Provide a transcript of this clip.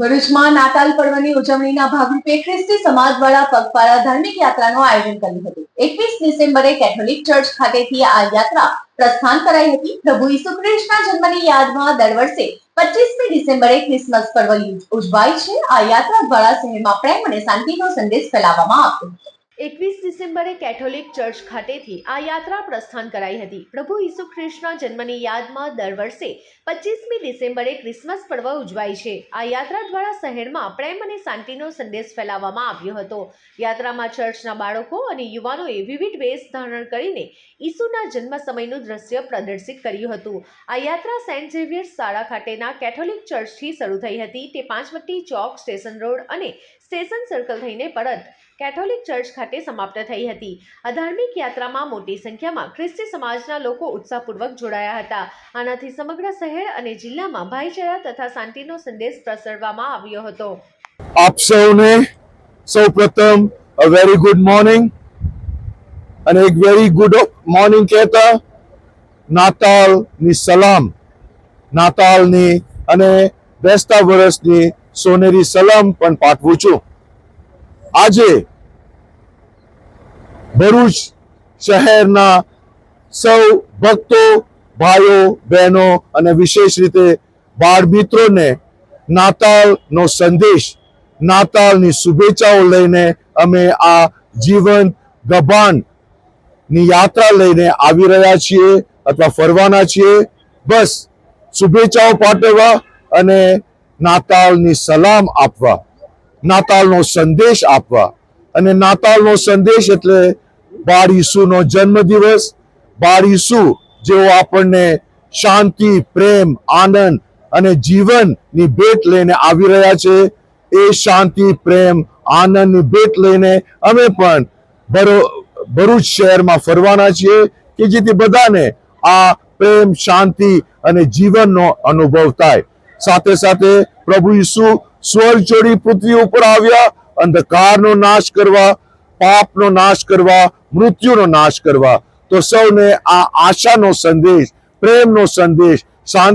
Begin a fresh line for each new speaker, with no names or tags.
ભરૂચમાં નાતાલ પર્વની ઉજવણીના ભાગરૂપે ખ્રિસ્તી સમાજ દ્વારા પગપાળા ધાર્મિક યાત્રાનું આયોજન કર્યું હતું. એકવીસ ડિસેમ્બરે કેથોલિક ચર્ચ ખાતેથી આ યાત્રા પ્રસ્થાન કરાઈ હતી. પ્રભુ ઈસુ ખ્રિસ્તના જન્મની યાદમાં દર વર્ષે પચીસમી ડિસેમ્બરે ક્રિસમસ પર્વ ઉજવાય છે. આ યાત્રા દ્વારા શહેરમાં પ્રેમ અને શાંતિનો સંદેશ ફેલાવવામાં આવ્યો હતો. એકવીસ ડિસેમ્બરે કેથોલિક ચર્ચ ખાતેથી આ યાત્રા પ્રસ્થાન કરાઈ હતી. પ્રભુ ઈસુ ખ્રિસ્તના જન્મની યાદમાં દર વર્ષે પચીસમી ડિસેમ્બરે ક્રિસમસ પર્વ ઉજવાય છે. આ યાત્રા દ્વારા શહેરમાં પ્રેમ અને શાંતિનો સંદેશ ફેલાવવામાં આવ્યો હતો. યાત્રામાં ચર્ચના બાળકો અને યુવાનોએ વિવિધ વેશ ધારણ કરીને ઈસુના જન્મ સમયનું દ્રશ્ય પ્રદર્શિત કર્યું હતું. આ યાત્રા સેન્ટ ઝેવિયર્સ શાળા ખાતેના કેથોલિક ચર્ચથી શરૂ થઈ હતી. તે પાંચવટી ચોક, સ્ટેશન રોડ અને સ્ટેશન સર્કલ થઈને પરત કેથોલિક ચર્ચ ખાતે સમાપ્ત થઈ હતી. આ ધાર્મિક યાત્રામાં મોટી સંખ્યામાં ખ્રિસ્તી સમાજના લોકો ઉત્સાહપૂર્વક જોડાયા હતા. આનાથી સમગ્ર શહેર અને જિલ્લામાં ભાઈચારા તથા શાંતિનો સંદેશ પ્રસરવામાં આવ્યો હતો.
આપ સૌને સૌપ્રથમ અ વેરી ગુડ મોર્નિંગ અને એક વેરી ગુડ મોર્નિંગ કહેતા નાતાલની સલામ. નાતાલની અને બેસતા વર્ષની સોનેરી સલામ પણ પાઠવું છું. આજે ભરૂચ શહેરના સૌ ભક્તો, ભાઈઓ, બહેનો અને વિશેષ રીતે બાળ મિત્રોને નાતાલનો સંદેશ, નાતાલની શુભેચ્છાઓ લઈને અમે આ જીવન ગભાનની યાત્રા લઈને આવી રહ્યા છીએ અથવા ફરવાના છીએ. બસ, શુભેચ્છાઓ પાઠવવા અને નાતાલની સલામ આપવા. નાતાલનો સંદેશ આપવા. અને નાતાલનો સંદેશ એટલે બાળ ઈસુનો જન્મદિવસ. બાળ ઈસુ જેઓ આપણને શાંતિ, પ્રેમ, આનંદ અને જીવનની ભેટ લઈને આવી રહ્યા છે, એ શાંતિ, પ્રેમ, આનંદની ભેટ લઈને અમે પણ ભરો- ભરૂચ શહેરમાં ફરવાના છીએ કે જેથી બધાને આ પ્રેમ, શાંતિ અને જીવનનો અનુભવ થાય. સાથે સાથે પ્રભુ ઈસુ સ્વર્ગ છોડી પૃથ્વી ઉપર આવ્યા, અંધકારનો નાશ કરવા, પાપનો નાશ કરવા, મૃત્યુનો નાશ કરવા. તો સૌને આ આશાનો સંદેશ, પ્રેમનો સંદેશ, શાંતિ